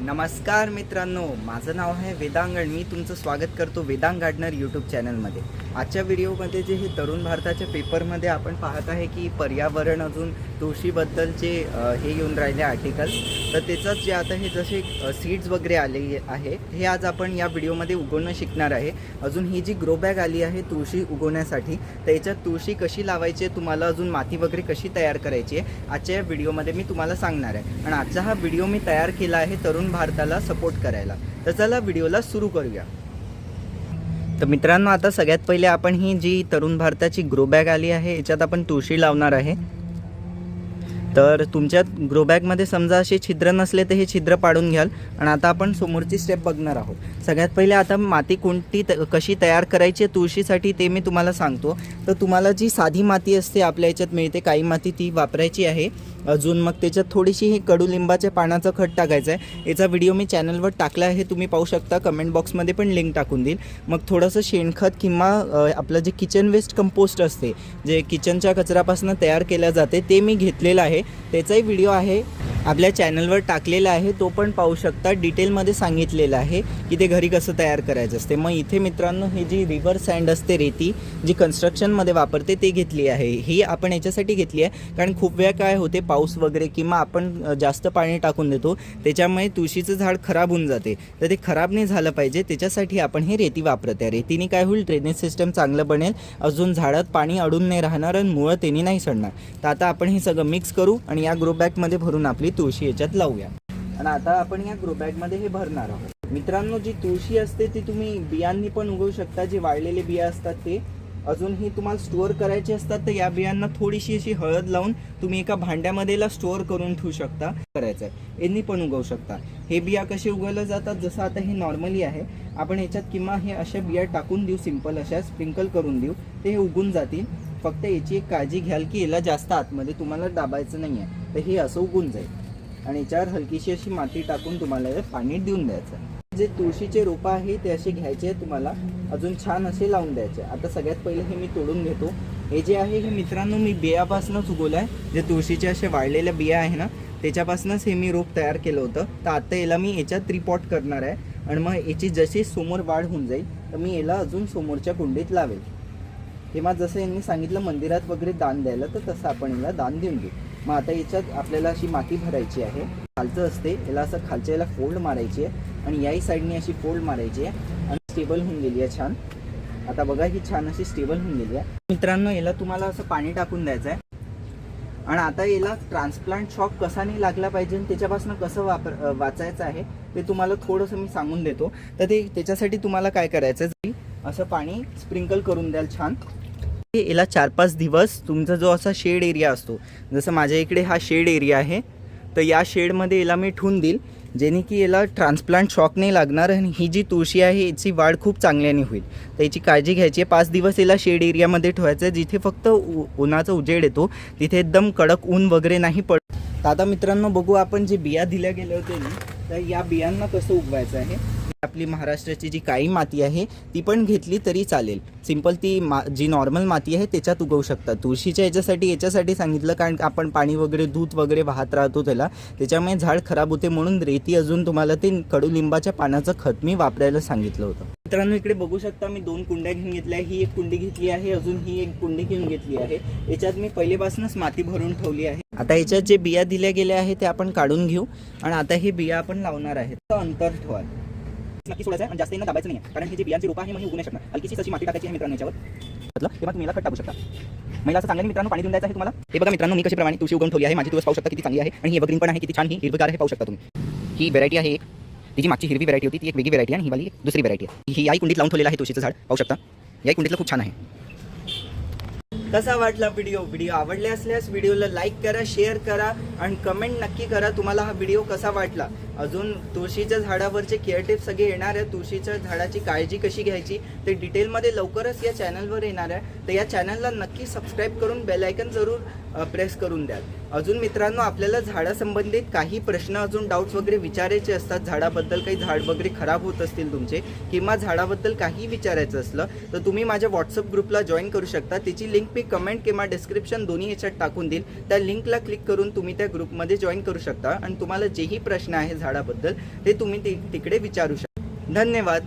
नमस्कार मित्रांनो माझं नाव आहे वेदांगण. मी तुमचं स्वागत करतो वेदांग गार्डनर यूट्यूब चॅनलमध्ये आजच्या व्हिडिओमध्ये जे हे तरुण भारताच्या पेपरमध्ये आपण पाहत आहे की पर्यावरण अजून दोषीबद्दलचे हे येऊन राहिले आर्टिकल तर त्याचंच जे आता हे जसे सीड्स वगैरे आले आहे हे आज आपण या व्हिडिओमध्ये उगवणं शिकणार आहे. अजून ही जी ग्रो बॅग आली आहे तुळशी उगवण्यासाठी तर याच्यात तुळशी कशी लावायची आहे तुम्हाला अजून माती वगैरे कशी तयार करायची आहे आजच्या या व्हिडिओमध्ये मी तुम्हाला सांगणार आहे. आणि आजचा हा व्हिडिओ मी तयार केला आहे तरुण भारताला सपोर्ट करायला. तर चला व्हिडिओला सुरू करूया. तर मित्रांनो आता सगळ्यात पहिले आपण ही जी तरुण भारताची ग्रो बॅग आली आहे याच्यात आपण तुळशी लावणार आहे. तर तुमच्या ग्रो बॅगमध्ये समजा असे छिद्र नसले तर हे छिद्र पाडून घ्याल. आणि आता आपण समोरची स्टेप बघणार आहोत. सगळ्यात पहिले आता माती कोणती त कशी तयार करायची आहे तुळशीसाठी ते मी तुम्हाला सांगतो. तर तुम्हाला जी साधी माती असते आपल्या याच्यात मिळते काही माती ती वापरायची आहे. अजून मग त्याच्यात थोडीशी ही कडुलिंबाच्या पानाचं खत टाकायचं आहे. याचा व्हिडिओ मी चॅनलवर टाकला आहे तुम्ही पाहू शकता. कमेंट बॉक्समध्ये पण लिंक टाकून देईल. मग थोडंसं शेणखत किंवा आपलं जे किचन वेस्ट कंपोस्ट असते जे किचनच्या कचऱ्यापासून तयार केल्या जाते ते मी घेतलेलं आहे. त्याचाही व्हिडिओ आहे. आपल्या चॅनलवर टाकलेला आहे तो पण पाहू शकता. डिटेलमध्ये सांगितलेलं आहे की ते घरी कसं तयार करायचं असते. मग इथे मित्रांनो ही जी रिव्हर सँड असते रेती जी कन्स्ट्रक्शनमध्ये वापरते ते घेतली आहे. ही आपण याच्यासाठी घेतली आहे कारण खूप वेळा काय होते पाऊस वगैरे किंवा आपण जास्त पाणी टाकून देतो त्याच्यामुळे तुळशीचं झाड खराब होऊन जाते. तर ते खराब नाही झालं पाहिजे त्याच्यासाठी आपण हे रेती वापरत आहे. रेतीने काय होईल ड्रेनेज सिस्टम चांगलं बनेल अजून झाडात पाणी अडून नाही राहणार आणि मुळं त्यांनी नाही सडणार. तर आता आपण हे सगळं मिक्स करू आणि या ग्रो बॅगमध्ये भरून आपली तुळशी याच्यात लावूया. आणि आता आपण या ग्रो बॅगमध्ये हे भरणार आहोत. मित्रांनो जी तुळशी असते ती तुम्ही बियांनी पण उगवू शकता. जे वाळलेले बिया असतात ते. अजूनही तुम्हाला स्टोअर करायचे असतात तर या बियांना थोडीशी अशी हळद लावून तुम्ही एका भांड्यामध्येला स्टोअर करून ठेवू शकता. करायचं आहे यांनी पण उगवू शकता. हे बिया कसे उगवल्या जातात जसं आता हे नॉर्मली आहे. आपण याच्यात किंवा हे अशा बिया टाकून देऊ सिंपल अशा स्प्रिंकल करून देऊ. ते हे उगून जातील. फक्त याची एक काळजी घ्याल की याला जास्त आतमध्ये तुम्हाला दाबायचं नाही आहे तर हे असं उगून जाईल. आणि याच्यावर हलकीशी अशी माती टाकून तुम्हाला पाणी देऊन द्यायचं. जे तुळशीचे रोपं आहे ते असे घ्यायचे तुम्हाला. अजून छान असे लावून द्यायचे. आता सगळ्यात पहिले हे मी तोडून घेतो. हे जे आहे हे मित्रांनो मी बियापासूनच उगवलं आहे. जे तुळशीचे असे वाळलेल्या बिया आहे ना त्याच्यापासूनच हे मी रोप तयार केलं होतं. तर आता याला मी याच्यात त्रिपॉट करणार आहे. आणि मग याची जशी समोर वाढ होऊन जाईल तर मी याला अजून समोरच्या कुंडीत लावेल. किंवा जसं यांनी सांगितलं मंदिरात वगैरे दान द्यायला तर तसं आपण याला दान देऊन घेऊ. मग आता याच्यात आपल्याला अशी माती भरायची आहे. खालचं असते याला असं खालच्या याला फोल्ड मारायची आहे आणि याही साईडने अशी फोल्ड मारायची आहे आणि स्टेबल होऊन गेली आहे छान. आता बघा ही छान अशी स्टेबल होऊन गेली आहे. मित्रांनो याला तुम्हाला असं पाणी टाकून द्यायचं आहे. आणि आता याला ट्रान्सप्लांट शॉक कसा नाही लागला पाहिजे आणि त्याच्यापासून कसं वापर वाचायचं आहे ते तुम्हाला थोडंसं मी सांगून देतो. तर ते त्याच्यासाठी तुम्हाला काय करायचं आहे, असं पाणी स्प्रिंकल करून द्याल छान. याला चार पाच दिवस तुमचा जो असा शेड एरिया असतो जसं माझ्या इकडे हा शेड एरिया आहे तर या शेडमध्ये याला मी ठेवून देईल जेणे की याला ट्रान्सप्लांट शॉक नाही लागणार आणि ही जी तुळशी आहे याची वाढ खूप चांगल्याने होईल. तर याची काळजी घ्यायची आहे. पाच दिवस याला शेड एरियामध्ये ठेवायचं आहे जिथे फक्त उन्हाचा उजेड येतो तिथे एकदम कडक ऊन वगैरे नाही पड आता मित्रांनो बघू आपण जे बिया दिल्या गेल्या होत्या तर या बियांना कसं उगवायचं आहे? आपली महाराष्ट्राची जी काळी माती आहे ती पण घेतली तरी चालेल. सिंपल ती मा जी नॉर्मल माती आहे त्याच्यात उगवू शकतात. तुळशीच्या याच्यासाठी याच्यासाठी सांगितलं कारण आपण पाणी वगैरे दूध वगैरे वाहत राहतो त्याला. त्याच्यामुळे झाड खराब होते म्हणून रेती अजून तुम्हाला ते कडुलिंबाच्या पानाचं खत मी वापरायला सांगितलं होतं. मित्रांनो इकडे बघू शकता मी दोन कुंड्या घेऊन घेतल्या ही एक कुंडी घेतली आहे अजून ही एक कुंडी घेऊन घेतली आहे. याच्यात मी पहिलेपासूनच माती भरून ठेवली आहे. आता याच्यात जे बिया दिल्या गेल्या आहेत ते आपण काढून घेऊ. आणि आता हे बिया आपण लावणार आहेत. अंतर ठेवाल. नक्की सोडायचं आहे आणि जास्त यांना दाबायचं नाही कारण हे जे बियांचे रोप आहे मग उगू नाही शकणार. हलकीशी तशी माती टाकायची आहे मित्रांनो याच्यावर. म्हटलं तेव्हा तुम्ही याला खत टाकू शकता. महिला असं चांगल्याने मित्रांनो पाणी देऊन द्यायचं आहे तुम्हाला. हे बघा मित्रांनो मी कशी प्रमाणे तुळशी उगवून ठेवली आहे माझी तुळस पाहू शकता किती चांगली आहे आणि ही एव्हरग्रीन पण आहे किती छान ही हिरवीगार आहे पाहू शकता तुम्ही. ही व्हरायटी आहे एक. तिची मागची हिरवी व्हरायटी होती ती एक वेगळी व्हरायटी आणि ही वाली दुसरी व्हरायटी आहे. ही याही कुंडीत लावून ठेवलेला आहे तुळशीचं झाड पाहू शकता. याही कुंडीतलं खूप छान आहे. कसा वाटला व्हिडिओ व्हिडिओ आवडले असल्यास व्हिडिओला लाईक करा शेअर करा आणि कमेंट नक्की करा तुम्हाला हा व्हिडिओ कसा वाटला. अजून तुळशीच्या झाडावरचे केअर टिप्स सगळे येणार आहे तुळशीच्या झाडाची काळजी कशी घ्यायची ते डिटेलमध्ये लवकरच या चॅनलवर येणार आहे. तर या चॅनलला नक्की सबस्क्राईब करून बेलायकन जरूर प्रेस करून द्याल. अजून मित्रांनो आपल्याला झाडासंबंधित काही प्रश्न अजून डाऊट्स वगैरे विचारायचे असतात. झाडाबद्दल काही झाड वगैरे खराब होत असतील तुमचे किंवा झाडाबद्दल काही विचारायचं असलं तर तुम्ही माझ्या व्हॉट्सअप ग्रुपला जॉईन करू शकता. त्याची लिंक मी कमेंट किंवा डिस्क्रिप्शन दोन्ही याच्यात टाकून देईल. त्या लिंकला क्लिक करून तुम्ही त्या ग्रुपमध्ये जॉईन करू शकता. आणि तुम्हाला जेही प्रश्न आहे झाडाबद्दल ते तुम्ही तिकडे विचारू शकता धन्यवाद.